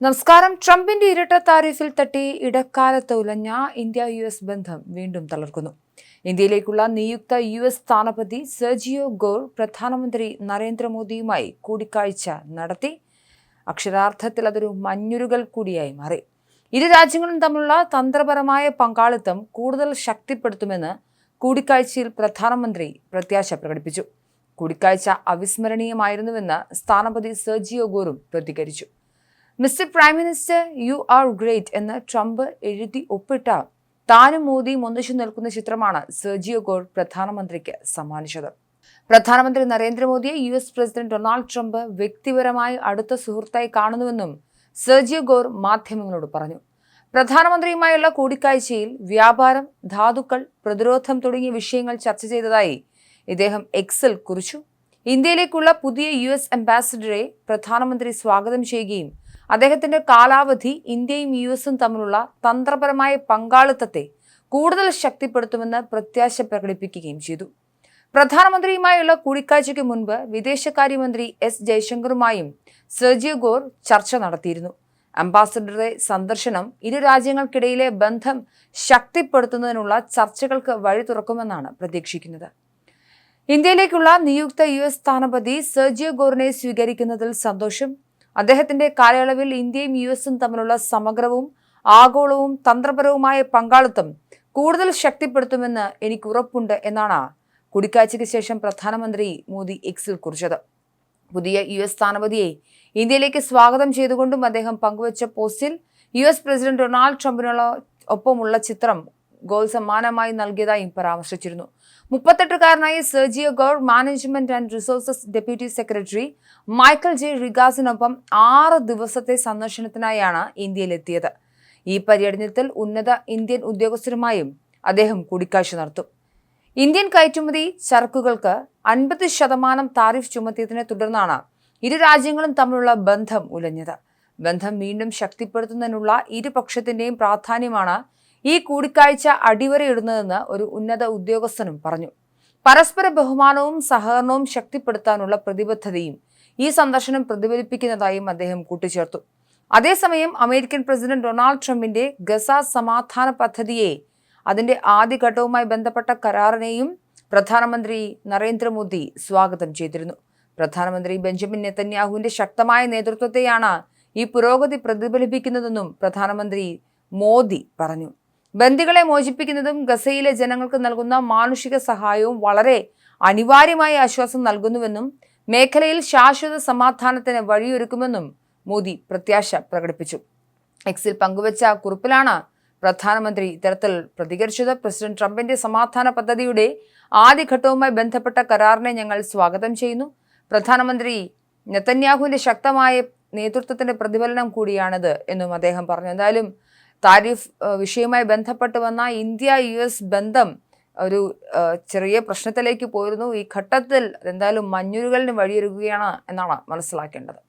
നമസ്കാരം. ട്രംപിന്റെ ഇരട്ട താരിഫിൽ തട്ടി ഇടക്കാലത്ത് ഉലഞ്ഞ ഇന്ത്യ യു എസ് ബന്ധം വീണ്ടും തളർക്കുന്നു. ഇന്ത്യയിലേക്കുള്ള നിയുക്ത യു എസ് സ്ഥാനപതി സെർജിയോ ഗോർ പ്രധാനമന്ത്രി നരേന്ദ്രമോദിയുമായി കൂടിക്കാഴ്ച നടത്തി. അക്ഷരാർത്ഥത്തിൽ അതൊരു മഞ്ഞുരുകൾ കൂടിയായി മാറി. ഇരു രാജ്യങ്ങളും തമ്മിലുള്ള തന്ത്രപരമായ പങ്കാളിത്തം കൂടുതൽ ശക്തിപ്പെടുത്തുമെന്ന് കൂടിക്കാഴ്ചയിൽ പ്രധാനമന്ത്രി പ്രത്യാശ പ്രകടിപ്പിച്ചു. കൂടിക്കാഴ്ച അവിസ്മരണീയമായിരുന്നുവെന്ന് സ്ഥാനപതി സെർജിയോ ഗോറും പ്രതികരിച്ചു. Mister prime minister you are great എന്ന് ട്രംപ് എഴുതി ഒപ്പിട്ട താനും മോദിയും ഒന്നിച്ചു നിൽക്കുന്ന ചിത്രമാണ് സെർജിയോ ഗോൾ പ്രധാനമന്ത്രിക്ക് സമ്മാനിച്ചത്. പ്രധാനമന്ത്രി നരേന്ദ്രമോദിയെ U S president Donald Trump വ്യക്തിപരമായി അടുത്ത സുഹൃത്തായി കാണുന്നുവെന്നും സെർജിയോ ഗോർ മാധ്യമങ്ങളോട് പറഞ്ഞു. പ്രധാനമന്ത്രിയുമായുള്ള കൂടിക്കാഴ്ചയിൽ വ്യാപാരം ധാതുക്കൾ പ്രതിരോധം തുടങ്ങിയ വിഷയങ്ങൾ ചർച്ച ചെയ്തതായി ഇദ്ദേഹം എക്സൽ കുറിച്ചു. ഇന്ത്യയിലേക്കുള്ള പുതിയ യു എസ് അംബാസിഡറെ പ്രധാനമന്ത്രി സ്വാഗതം ചെയ്യുകയും അദ്ദേഹത്തിന്റെ കാലാവധി ഇന്ത്യയും യു എസും തമ്മിലുള്ള തന്ത്രപരമായ പങ്കാളിത്തത്തെ കൂടുതൽ ശക്തിപ്പെടുത്തുമെന്ന് പ്രത്യാശ പ്രകടിപ്പിക്കുകയും ചെയ്തു. പ്രധാനമന്ത്രിയുമായുള്ള കൂടിക്കാഴ്ചയ്ക്ക് മുൻപ് വിദേശകാര്യമന്ത്രി എസ് ജയശങ്കറുമായും സെർജിയോ ഗോർ ചർച്ച നടത്തിയിരുന്നു. അംബാസഡറുടെ സന്ദർശനം ഇരു രാജ്യങ്ങൾക്കിടയിലെ ബന്ധം ശക്തിപ്പെടുത്തുന്നതിനുള്ള ചർച്ചകൾക്ക് വഴി തുറക്കുമെന്നാണ് പ്രതീക്ഷിക്കുന്നത്. ഇന്ത്യയിലേക്കുള്ള നിയുക്ത യു എസ് സ്ഥാനപതി സെർജിയോ ഗോറിനെ സ്വീകരിക്കുന്നതിൽ സന്തോഷം അദ്ദേഹത്തിന്റെ കാലയളവിൽ ഇന്ത്യയും യു എസും തമ്മിലുള്ള സമഗ്രവും ആഗോളവും തന്ത്രപരവുമായ പങ്കാളിത്തം കൂടുതൽ ശക്തിപ്പെടുത്തുമെന്ന് എനിക്ക് ഉറപ്പുണ്ട് എന്നാണ് കൂടിക്കാഴ്ചയ്ക്ക് ശേഷം പ്രധാനമന്ത്രി മോദി എക്സിൽ കുറിച്ചത്. പുതിയ യു എസ് സ്ഥാനപതിയെ ഇന്ത്യയിലേക്ക് സ്വാഗതം ചെയ്തുകൊണ്ടും അദ്ദേഹം പങ്കുവച്ച പോസ്റ്റിൽ യു എസ് പ്രസിഡന്റ് ഡൊണാൾഡ് ട്രംപിനുള്ള ഒപ്പമുള്ള ചിത്രം ഗോൾ സമ്മാനമായി നൽകിയതായും പരാമർശിച്ചിരുന്നു മുപ്പത്തെട്ടുകാരനായ Sergio Gor management and resources deputy secretary Michael J റിഗാസിനൊപ്പം ആറ് ദിവസത്തെ സന്ദർശനത്തിനായാണ് ഇന്ത്യയിലെത്തിയത്. ഈ പര്യടനത്തിൽ ഉന്നത ഇന്ത്യൻ ഉദ്യോഗസ്ഥരുമായും അദ്ദേഹം കൂടിക്കാഴ്ച നടത്തും. ഇന്ത്യൻ കയറ്റുമതി ചരക്കുകൾക്ക് അൻപത് ശതമാനം താരിഫ് ചുമത്തിയതിനെ തുടർന്നാണ് ഇരു രാജ്യങ്ങളും തമ്മിലുള്ള ബന്ധം ഉലഞ്ഞത്. ബന്ധം വീണ്ടും ശക്തിപ്പെടുത്തുന്നതിനുള്ള ഇരുപക്ഷത്തിന്റെയും പ്രാധാന്യമാണ് ഈ കൂടിക്കാഴ്ച അടിവരയിടുന്നതെന്ന് ഒരു ഉന്നത ഉദ്യോഗസ്ഥനും പറഞ്ഞു. പരസ്പര ബഹുമാനവും സഹകരണവും ശക്തിപ്പെടുത്താനുള്ള പ്രതിബദ്ധതയും ഈ സന്ദർശനം പ്രതിഫലിപ്പിക്കുന്നതായും അദ്ദേഹം കൂട്ടിച്ചേർത്തു. അതേസമയം അമേരിക്കൻ പ്രസിഡന്റ് ഡൊണാൾഡ് ട്രംപിന്റെ ഗസ സമാധാന പദ്ധതിയെ അതിന്റെ ആദ്യഘട്ടവുമായി ബന്ധപ്പെട്ട കരാറിനെയും പ്രധാനമന്ത്രി നരേന്ദ്രമോദി സ്വാഗതം ചെയ്തിരുന്നു. പ്രധാനമന്ത്രി ബെഞ്ചമിൻ നെത്തന്യാഹുവിന്റെ ശക്തമായ നേതൃത്വത്തെയാണ് ഈ പുരോഗതി പ്രതിഫലിപ്പിക്കുന്നതെന്നും പ്രധാനമന്ത്രി മോദി പറഞ്ഞു. ബന്ദികളെ മോചിപ്പിക്കുന്നതും ഗസയിലെ ജനങ്ങൾക്ക് നൽകുന്ന മാനുഷിക സഹായവും വളരെ അനിവാര്യമായ ആശ്വാസം നൽകുന്നുവെന്നും മേഖലയിൽ ശാശ്വത സമാധാനത്തിന് വഴിയൊരുക്കുമെന്നും മോദി പ്രത്യാശ പ്രകടിപ്പിച്ചു. എക്സിൽ പങ്കുവച്ച കുറിപ്പിലാണ് പ്രധാനമന്ത്രി ഇത്തരത്തിൽ പ്രതികരിച്ചത്. പ്രസിഡന്റ് ട്രംപിന്റെ സമാധാന പദ്ധതിയുടെ ആദ്യഘട്ടവുമായി ബന്ധപ്പെട്ട കരാറിനെ ഞങ്ങൾ സ്വാഗതം ചെയ്യുന്നു. പ്രധാനമന്ത്രി നെത്തന്യാഹുവിന്റെ ശക്തമായ നേതൃത്വത്തിന്റെ പ്രതിഫലനം കൂടിയാണിത് എന്നും അദ്ദേഹം പറഞ്ഞു. എന്തായാലും താരിഫ് വിഷയവുമായി ബന്ധപ്പെട്ട് വന്ന ഇന്ത്യ യു എസ് ബന്ധം ഒരു ചെറിയ പ്രശ്നത്തിലേക്ക് പോയിരുന്നു. ഈ ഘട്ടത്തിൽ എന്തായാലും മഞ്ഞുരുകളിന് വഴിയൊരുക്കുകയാണ് എന്നാണ് മനസ്സിലാക്കേണ്ടത്.